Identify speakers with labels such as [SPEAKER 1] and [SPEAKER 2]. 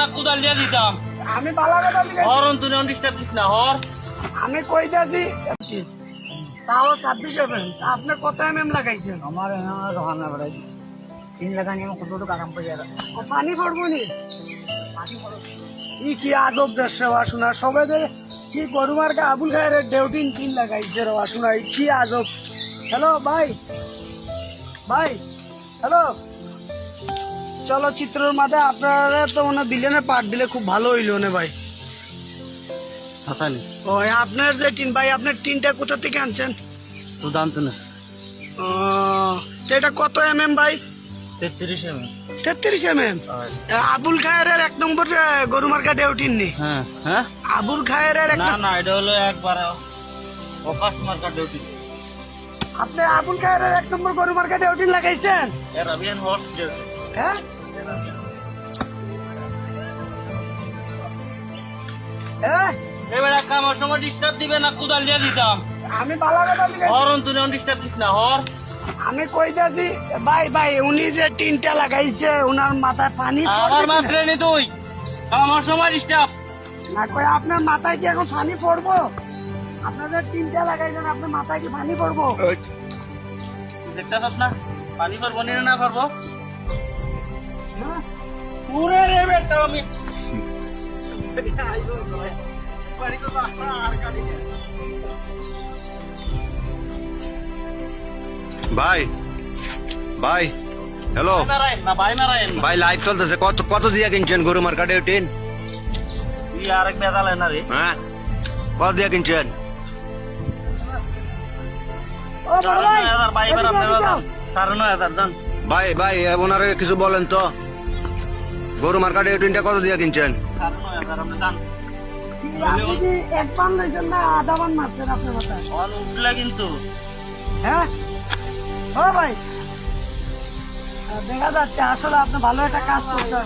[SPEAKER 1] না কুদাল দিয়ে দিতাম।
[SPEAKER 2] আমি বালা কথা দিলে
[SPEAKER 1] হরন তুই ডিস্টার্ব দিস না হর।
[SPEAKER 2] আমি কই দিয়েছি তাও ছাব্বিশ হবেন তা আপনার কত এম এম লাগাইছেন?
[SPEAKER 3] আমার রহানা বেড়াই তিন লাখ নিয়ে কত টাকা কাম করে
[SPEAKER 2] ও পানি পড়ব নি? ই কি আজব দেশ রেওয়া শোনা সবাই কি গরু মার্কা আবুল খায়ের ডেউটিন তিন লাগাইছে রেওয়া শোনা ই কি আজব। হ্যালো ভাই। ভাই। হ্যালো। চলচ্চিত্রের মাঝে আপনারা তো মনে বিলিয়নের পার্ট দিলে খুব ভালো হইল না ভাই। ও আপনার যে টিন ভাই আপনার টিনটা কোথা থেকে আনছেন?
[SPEAKER 1] তুই জানতো না।
[SPEAKER 2] ও, তো এটা কত এম এম ভাই?
[SPEAKER 1] তেত্রিশ এম
[SPEAKER 2] তেত্রিশ এম এম আবুল খায়ের এক নম্বর গরু মার্কা ডেউটিন নি
[SPEAKER 1] হ্যাঁ হ্যাঁ?
[SPEAKER 2] আবুল খায়ের এক
[SPEAKER 1] না না এটা হলো একবার ফোকাস মার্কার ডিউটি
[SPEAKER 2] আপনি আবুল খায়ের এক নম্বর গরু মার্কা ডেউটিন লাগাইছেন? হ্যাঁ?
[SPEAKER 1] এবার কামার সময় ডিস্টার্ব দিবে না কুদাল দিয়ে দিতাম।
[SPEAKER 2] আমি বালা কথা দিলে
[SPEAKER 1] হরন তুই ডিস্টার্ব দিস না হর।
[SPEAKER 2] আমি কই দিয়েছি ভাই ভাই উনি যে টিনটা লাগাইছে উনার মাথায় পানি
[SPEAKER 1] আমার মাত্রে নি তুই। কামার সময় ডিস্টার্ব
[SPEAKER 2] না কই আপনার মাথায় কি এখন পানি পড়ব? আপনাদের টিনটা লাগাইছেন আপনার মাথায় কি পানি পড়ব?
[SPEAKER 1] দেখতে না? পানি পারব নি
[SPEAKER 2] হ্যাঁ?
[SPEAKER 1] পুরে রে বেটা আমি।
[SPEAKER 4] ভাই ভাই হ্যালো
[SPEAKER 1] ভাই মারাই না
[SPEAKER 4] ভাই লাইভ চলতেছে। কত কত দিয়ে কিনছেন গরু মার্কেটে টিন?
[SPEAKER 1] আরেক বেদালে না রে।
[SPEAKER 4] হ্যাঁ? কত দিয়া কিনছেন?
[SPEAKER 2] ভাই
[SPEAKER 1] ভাই
[SPEAKER 4] ওনারে কিছু বলেন তো। গরু মার্কেটে টিনটা কত দিয়ে কিনছেন?
[SPEAKER 1] কিন্তু
[SPEAKER 2] হ্যাঁ? ভাই দেখা যাচ্ছে আসলে আপনি ভালো একটা কাজ করতে